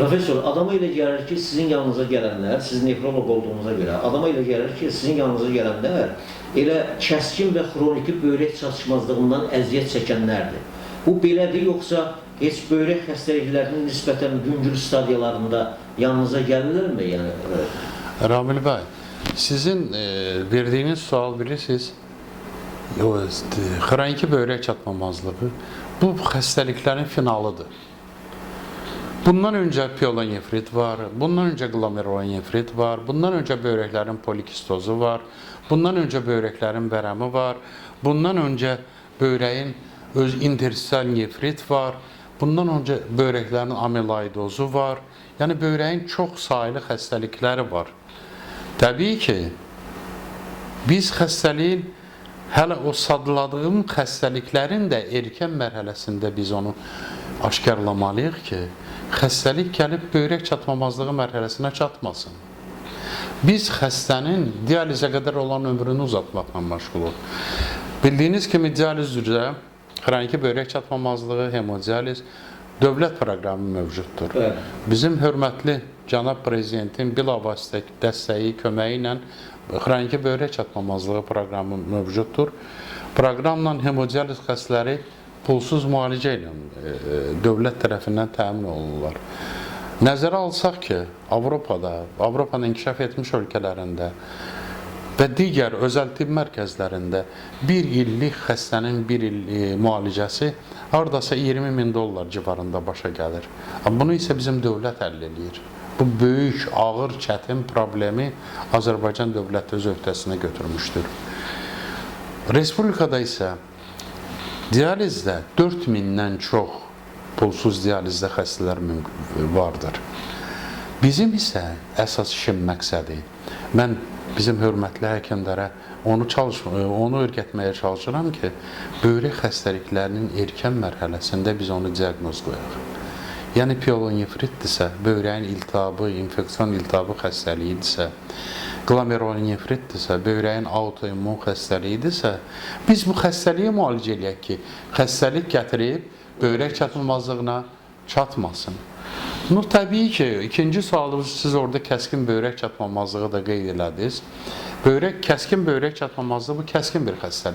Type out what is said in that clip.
Profesör, adama elə gəlir ki, sizin yanınıza gələnlər, siz nefroloq olduğunuza görə, adama elə gəlir ki, sizin yanınıza gələnlər elə kəskin və xroniki böyrək çatışmazlığından əziyyət çəkənlərdir. Bu belədir, yoxsa heç böyrək xəstəliklərinin nisbətən yüngül stadiyalarında yanınıza gəlirlərmi? Yəni, e, Ramil Bey, sizin e, verdiğiniz sual bilirsiniz, e, xroniki böbrek çatmamazlığı bu xəstəliklərin finalıdır. Bundan önce piyelonefrit var, bundan önce glomerulonefrit var, bundan önce böreklerin polikistozu var, bundan önce böreklerin veremi var, bundan önce böreğin öz interstisal nefrit var, bundan önce böreklerin amiloidozu var. Yani böreğin çok sayılı xəstəlikləri var. Təbii ki, biz xəstəliyin hələ o sadladığım xəstəliklərin də erkən mərhələsində biz onu aşkarlamalıyıq ki, xəstəlik gəlib böyrək çatmamazlığı mərhələsinə çatmasın. Biz xəstənin dializə qədər olan ömrünü uzatmaqla məşğuluq. Bildiyiniz kimi dializ üzrə xroniki böyrək çatmamazlığı, hemodializ dövlət proqramı mövcuddur. Bəli. Bizim hörmətli cənab prezidentin bilavasitə dəstəyi, köməyi ilə xroniki böyrək çatmamazlığı proqramı mövcuddur. Proqramla hemodializ xəstələri pulsuz müalicə ilə e, dövlət tərəfindən təmin olunurlar. Nəzərə alsaq ki, Avropada, Avropanın inkişaf etmiş ölkələrində və digər özəl tibb mərkəzlərində bir illik xəstənin bir il e, müalicəsi hardasa 20 min dollar civarında başa gəlir. Bunu isə bizim dövlət həll eləyir. Bu böyük, ağır, çətin problemi Azərbaycan dövləti öz öhdəsinə götürmüşdür. Respublikada isə dializdə 4000-dən çox pulsuz dializdə xəstələr mümkün vardır. Bizim isə əsas işin məqsədi mən bizim hörmətli həkimlərə onu çalış onu öyrətməyə çalışıram ki, böyrək xəstəliklərinin erkən mərhələsində biz onu diaqnoz qoyaq. Yəni pielonefritdirsə, böyrəyin iltihabı, infeksion iltihabı xəstəliyidirsə, glomerulonefritdirsə, böyrəyin autoimmun xəstəliyidirsə, biz bu xəstəliyi müalicə eləyək ki, xəstəlik gətirib böyrək çatılmazlığına çatmasın. Ну, təbii ki, ikinci sualınız siz orada kəskin böyrək çatmamazlığı da qeyd elədiniz. Böyrək, kəskin böyrək çatmamazlığı bu kəskin bir xəstəlikdir.